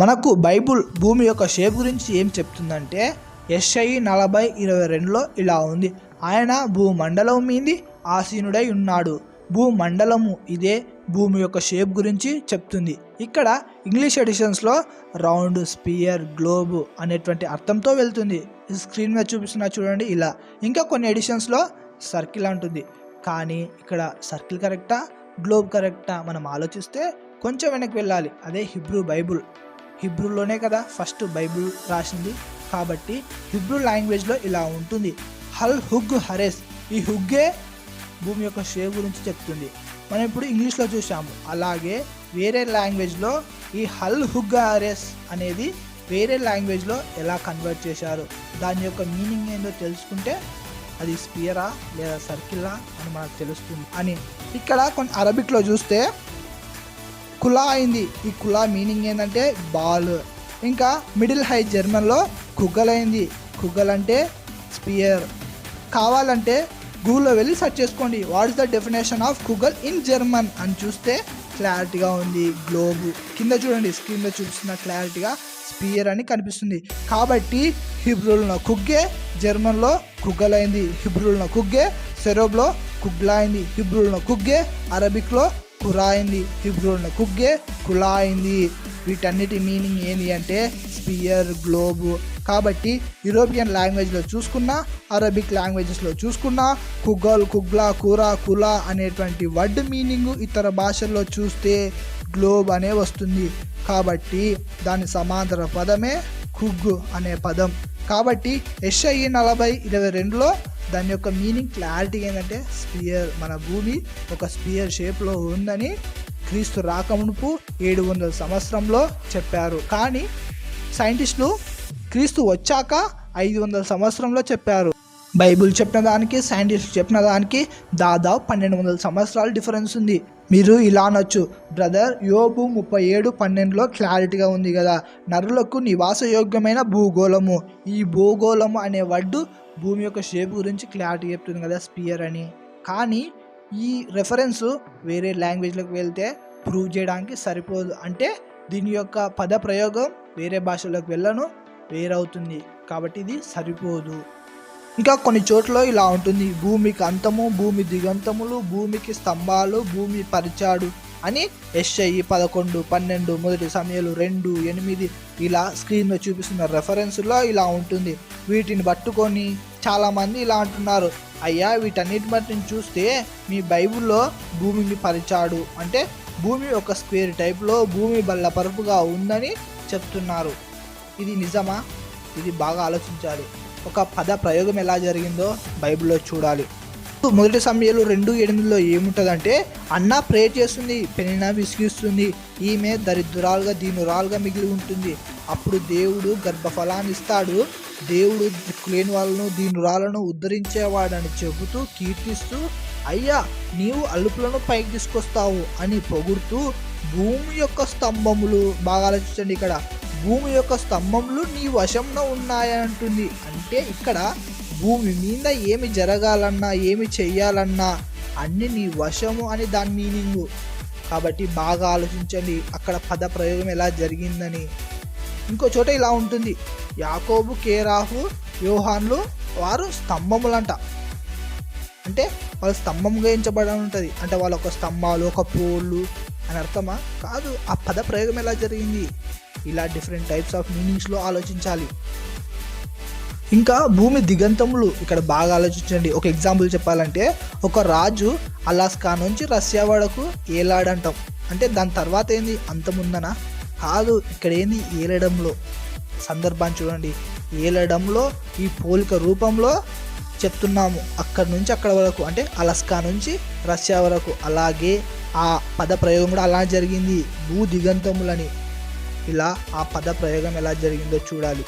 మనకు బైబుల్ భూమి యొక్క షేప్ గురించి ఏం చెప్తుందంటే ఎస్ఐ నలభై ఇరవై రెండులో ఇలా ఉంది. ఆయన భూమండలం మీది ఆసీనుడై ఉన్నాడు. భూమండలము ఇదే భూమి యొక్క షేప్ గురించి చెప్తుంది. ఇక్కడ ఇంగ్లీష్ ఎడిషన్స్లో రౌండ్ స్పియర్ గ్లోబ్ అనేటువంటి అర్థంతో వెళ్తుంది. ఈ స్క్రీన్ మీద చూపిస్తున్నా చూడండి ఇలా. ఇంకా కొన్ని ఎడిషన్స్లో సర్కిల్ అంటుంది. కానీ ఇక్కడ సర్కిల్ కరెక్టా గ్లోబ్ కరెక్టా మనం ఆలోచిస్తే కొంచెం వెనక్కి వెళ్ళాలి. అదే హిబ్రూ బైబుల్. హిబ్రూలోనే కదా ఫస్ట్ బైబుల్ రాసింది. కాబట్టి హిబ్రూ లాంగ్వేజ్లో ఇలా ఉంటుంది. హల్ హుగ్ హరెస్. ఈ హుగ్గే భూమి యొక్క షేప్ గురించి చెప్తుంది. మనం ఇప్పుడు ఇంగ్లీష్లో చూసాము అలాగే వేరే లాంగ్వేజ్లో ఈ హల్ హుగ్ హరెస్ అనేది వేరే లాంగ్వేజ్లో ఎలా కన్వర్ట్ చేశారు? దాని యొక్క మీనింగ్ ఏందో తెలుసుకుంటే అది స్పియరా లేదా సర్కిలా అని మనకు తెలుస్తుంది. అని ఇక్కడ కొన్ని అరబిక్లో చూస్తే కులా అయింది. ఈ కులా మీనింగ్ ఏంటంటే బాల్. ఇంకా మిడిల్ హై జర్మన్లో కుగ్గలైంది కుగ్గల్ అంటే స్పియర్. కావాలంటే గూగుల్లో వెళ్ళి సెర్చ్ చేసుకోండి. What is the definition of కుగల్ in German అని చూస్తే క్లారిటీగా ఉంది. గ్లోబ్. కింద చూడండి స్క్రీన్లో చూపిస్తున్న క్లారిటీగా స్పియర్ అని కనిపిస్తుంది. కాబట్టి హిబ్రూల్న కుగ్గే జర్మన్లో కుగ్గలైంది హిబ్రూల్న కుగ్గే సెరోబ్లో కుగ్లా అయింది. హిబ్రూల్లో కుగ్గే అరబిక్లో కురాయింది అయింది కుగ్గే కులా అయింది వీటన్నిటి మీనింగ్ ఏంటి అంటే స్పియర్ గ్లోబ్. కాబట్టి యూరోపియన్ లాంగ్వేజ్లో చూసుకున్నా అరబిక్ లాంగ్వేజెస్లో చూసుకున్నా కుగ్గల్ కుగ్లా కురా కులా అనేటువంటి వర్డ్ మీనింగ్ ఇతర భాషల్లో చూస్తే గ్లోబ్ అనే వస్తుంది. కాబట్టి దాని సమాంతర పదమే కుగ్ అనే పదం. కాబట్టి ఎస్ఐ నలభై ఇరవై రెండులో దాని యొక్క మీనింగ్ క్లారిటీ ఏంటంటే స్పియర్ మన భూమి ఒక స్పియర్ షేప్లో ఉందని క్రీస్తు రాకమునుపు ఏడు వందల సంవత్సరంలో చెప్పారు. కానీ సైంటిస్టులు క్రీస్తు వచ్చాక ఐదు వందల సంవత్సరంలో చెప్పారు. బైబిల్ చెప్పిన దానికి సైంటిస్ట్ చెప్పిన దానికి దాదాపు పన్నెండు వందల సంవత్సరాల డిఫరెన్స్ ఉంది. మీరు ఇలా అనొచ్చు. బ్రదర్ యోబు ముప్పై ఏడు పన్నెండులో క్లారిటీగా ఉంది కదా. నరులకు నివాసయోగ్యమైన భూగోళము. ఈ భూగోళము అనే వర్డ్ భూమి యొక్క షేప్ గురించి క్లారిటీ చెప్తుంది కదా స్పియర్ అని. కానీ ఈ రెఫరెన్స్ వేరే లాంగ్వేజ్లోకి వెళ్తే ప్రూవ్ చేయడానికి సరిపోదు. అంటే దీని యొక్క పద ప్రయోగం వేరే భాషలోకి వెళ్ళను వేరవుతుంది. కాబట్టి ఇది సరిపోదు. ఇంకా కొన్ని చోట్ల ఇలా ఉంటుంది. భూమికి అంతము భూమి దిగంతములు భూమికి స్తంభాలు భూమి పరిచాడు అని ఎస్ఐ పదకొండు పన్నెండు మొదటి సమయాలు రెండు ఎనిమిది ఇలా స్క్రీన్లో చూపిస్తున్న రెఫరెన్స్లో ఇలా ఉంటుంది. వీటిని పట్టుకొని చాలామంది ఇలా అంటున్నారు. అయ్యా వీటన్నిటి బట్టి చూస్తే మీ బైబిల్లో భూమిని పరిచాడు అంటే భూమి ఒక స్క్వేర్ టైప్లో భూమి బల్ల పరుపుగా ఉందని చెప్తున్నారు. ఇది నిజమా? ఇది బాగా ఆలోచించాలి. ఒక పద ప్రయోగం ఎలా జరిగిందో బైబిల్లో చూడాలి. మొదటి సమయంలో రెండు ఎనిమిదిలో ఏముంటుందంటే అన్న ప్రే చేస్తుంది పెనిన విసిగిస్తుంది ఈమె దరిద్రాలుగా దీనురాలుగా మిగిలి ఉంటుంది. అప్పుడు దేవుడు గర్భఫలాన్ని ఇస్తాడు. దేవుడు దిక్కులేని వాళ్ళను దీనురాలను ఉద్ధరించేవాడని చెబుతూ కీర్తిస్తూ అయ్యా నీవు అలుపులను పైకి తీసుకొస్తావు అని పొగుడుతూ భూమి యొక్క స్తంభములు. బాగా ఆలోచించండి ఇక్కడ. భూమి యొక్క స్తంభములు నీ వశంలో ఉన్నాయంటుంది. అంటే ఇక్కడ భూమి మీద ఏమి జరగాలన్నా ఏమి చెయ్యాలన్నా అన్ని నీ వశము అని దాని మీనింగు. కాబట్టి బాగా ఆలోచించండి అక్కడ పద ప్రయోగం ఎలా జరిగిందని. ఇంకో చోట ఇలా ఉంటుంది. యాకోబు కేరాహు యోహాన్లు వారు స్తంభములంట. అంటే వాళ్ళు స్తంభంగా ఎంచబడి ఉంటుంది. అంటే వాళ్ళ ఒక స్తంభాలు ఒక పోళ్ళు అని అర్థమా? కాదు ఆ పద ప్రయోగం ఎలా జరిగింది? ఇలా డిఫరెంట్ టైప్స్ ఆఫ్ మీనింగ్స్లో ఆలోచించాలి. ఇంకా భూమి దిగంతములు ఇక్కడ బాగా ఆలోచించండి. ఒక ఎగ్జాంపుల్ చెప్పాలంటే ఒక రాజు అలాస్కా నుంచి రష్యా వరకు ఏలాడంటాం. అంటే దాని తర్వాత ఏంది? అంతముందనా. కాదు ఇక్కడ ఏంది? ఏలడంలో. సందర్భాన్ని చూడండి. ఏలడంలో ఈ పోలిక రూపంలో చెప్తున్నాము. అక్కడ నుంచి అక్కడ వరకు. అంటే అలస్కా నుంచి రష్యా వరకు. అలాగే ఆ పద ప్రయోగం కూడా అలా జరిగింది. భూ దిగంతములని. ఇలా ఆ పద ప్రయోగం ఎలా జరిగిందో చూడాలి.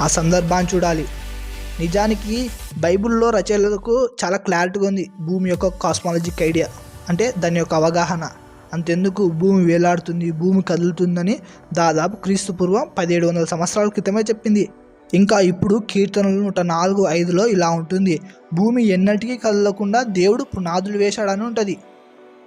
ఆ సందర్భాన్ని చూడాలి. నిజానికి బైబిల్లో రచయితలకు చాలా క్లారిటీగా ఉంది భూమి యొక్క కాస్మాలజిక్ ఐడియా అంటే దాని యొక్క అవగాహన. అంతెందుకు భూమి వేలాడుతుంది భూమి కదులుతుందని దాదాపు క్రీస్తు పూర్వం పదిహేడు వందల సంవత్సరాల క్రితమే చెప్పింది. ఇంకా ఇప్పుడు కీర్తనలు నూట నాలుగు ఐదులో ఇలా ఉంటుంది. భూమి ఎన్నటికీ కదలకుండా దేవుడు పునాదులు వేశాడని ఉంటుంది.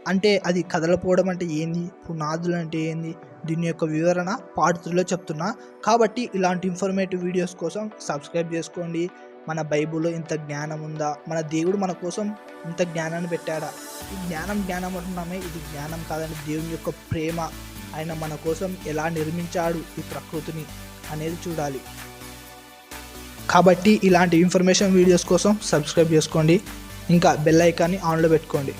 అంటే అది కదలపోవడం అంటే ఏంది? పునాదులు అంటే ఏంది? దీని యొక్క వివరణ పార్ట్ త్రీలో చెప్తున్నా. కాబట్టి ఇలాంటి ఇన్ఫర్మేటివ్ వీడియోస్ కోసం సబ్స్క్రైబ్ చేసుకోండి. మన బైబిల్లో ఇంత జ్ఞానం ఉందా? మన దేవుడు మన కోసం ఇంత జ్ఞానాన్ని పెట్టాడా? ఈ జ్ఞానం జ్ఞానం అంటున్నామే. ఇది జ్ఞానం కాదండి. దేవుని యొక్క ప్రేమ. ఆయన మన కోసం ఎలా నిర్మించాడు ఈ ప్రకృతిని అనేది చూడాలి. కాబట్టి ఇలాంటి ఇన్ఫర్మేషన్ వీడియోస్ కోసం సబ్స్క్రైబ్ చేసుకోండి. ఇంకా బెల్ ఐకాన్ని ఆన్లో పెట్టుకోండి.